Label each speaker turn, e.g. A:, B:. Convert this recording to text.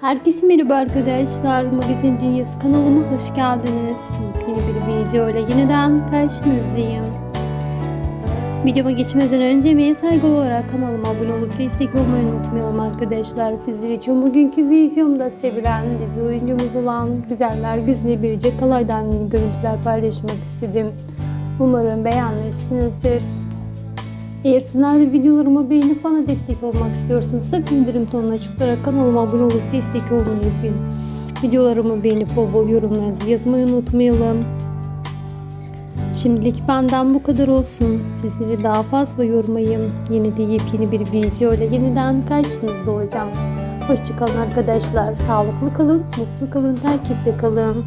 A: Herkese merhaba arkadaşlar. Magazin Dünyası kanalıma hoş geldiniz. Yeni bir video ile yeniden karşınızdayım. Videoma geçmeden önce emeğe saygılı olarak kanalıma abone olup destek olmayı unutmayalım arkadaşlar. Sizler için bugünkü videomda sevilen dizi oyuncumuz olan Güzeller Gözüne Birecek Kalay'dan yeni görüntüler paylaşmak istedim. Umarım beğenmişsinizdir. Eğer sizler de videolarımı beğenip bana destek olmak istiyorsanız bildirim tonuna açıklarak kanalıma abone olup destek olmayı unutmayın. Videolarımı beğenip bol bol yorumlarınızı yazmayı unutmayalım. Şimdilik benden bu kadar olsun. Sizleri daha fazla yormayayım. Yeni de yepyeni bir video ile yeniden karşınızda olacağım. Hoşçakalın arkadaşlar. Sağlıklı kalın, mutlu kalın, takipte kalın.